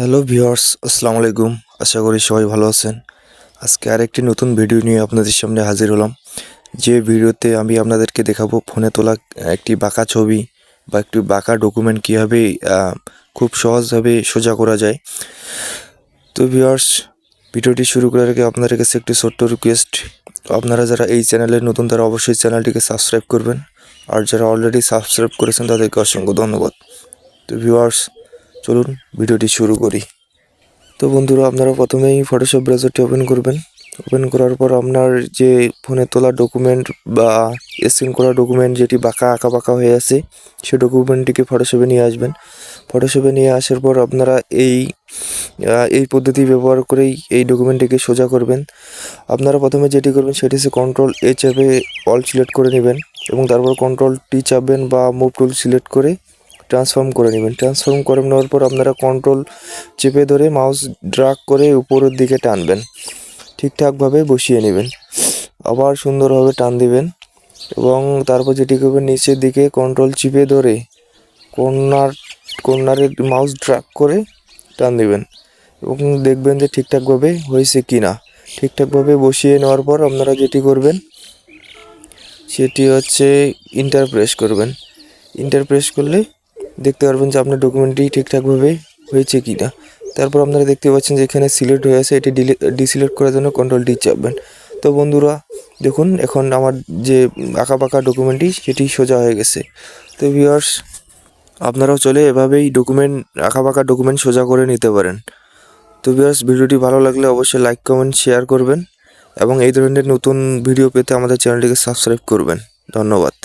Hello viewers আসসালামু আলাইকুম আশা করি সবাই ভালো আছেন। আজকে আরেকটি নতুন ভিডিও নিয়ে আপনাদের সামনে হাজির হলাম। যে ভিডিওতে আমি আপনাদেরকে দেখাবো ফোনে তোলা একটি বাঁকা ছবি বা একটি বাঁকা ডকুমেন্ট কীভাবে খুব সহজভাবে সোজা করা যায়। তো ভিউয়ার্স ভিডিওটি শুরু করার আগে আপনাদের কাছে একটি ছোট্ট রিকোয়েস্ট আপনারা যারা এই চ্যানেলের নতুন, তারা অবশ্যই চ্যানেলটিকে সাবস্ক্রাইব করবেন। আর যারা অলরেডি সাবস্ক্রাইব করেছেন, তাদেরকে অসংখ্য ধন্যবাদ। তো ভিউয়ার্স চলুন ভিডিওটি শুরু করি। তো বন্ধুরা, আপনারা প্রথমেই ফটোশপ ব্রাউজারটি ওপেন করবেন। ওপেন করার পর আপনার যে ফোনে তোলা ডকুমেন্ট বা স্ক্যান করা ডকুমেন্ট যেটি বাঁকা, আঁকা বাঁকা হয়ে আছে, সে ডকুমেন্টটিকে ফটোশপে নিয়ে আসবেন। ফটোশপে নিয়ে আসার পর আপনারা এই এই পদ্ধতি ব্যবহার করেই এই ডকুমেন্টটিকে সোজা করবেন। আপনারা প্রথমে যেটি করবেন, সেটি হচ্ছে কন্ট্রোল এ চাপে অল সিলেক্ট করে নেবেন এবং তারপর কন্ট্রোল টি চাপবেন বা মুভ টুল সিলেক্ট করে ট্রান্সফর্ম করে নেবেন। ট্রান্সফর্ম করে নেওয়ার পর আপনারা কন্ট্রোল চেপে ধরে মাউস ড্রাগ করে উপরের দিকে টানবেন। ঠিকঠাকভাবে বসিয়ে নেবেন। আবার সুন্দরভাবে টান দিবেন এবং তারপর যেটি করবেন, নিচের দিকে কন্ট্রোল চিপে ধরে কর্নার কর্নারে মাউস ড্রাগ করে টান দিবেন এবং দেখবেন যে ঠিকঠাকভাবে হয়েছে কি না ঠিকঠাকভাবে বসিয়ে নেওয়ার পর আপনারা যেটি করবেন, সেটি হচ্ছে ইন্টারপ্রেস করবেন। ইন্টারপ্রেস করলে দেখতে পারবেন যে আপনার ডকুমেন্টটি ঠিকঠাকভাবে হয়েছে কি না তারপর আপনারা দেখতে পাচ্ছেন যে এখানে সিলেক্ট হয়ে আছে, এটি ডিসিলেক্ট করার জন্য কন্ট্রোল ডি চাপবেন। তো বন্ধুরা, দেখুন, এখন আমার যে আঁকা বাঁকা ডকুমেন্টটি সেটি সোজা হয়ে গেছে। তো ভিউয়ার্স আপনারাও চলে এভাবেই ডকুমেন্ট আঁকা বাঁকা ডকুমেন্ট সোজা করে নিতে পারেন। তো ভিউয়ার্স ভিডিওটি ভালো লাগলে অবশ্যই লাইক কমেন্ট শেয়ার করবেন এবং এই ধরনের নতুন ভিডিও পেতে আমাদের চ্যানেলটিকে সাবস্ক্রাইব করবেন। ধন্যবাদ।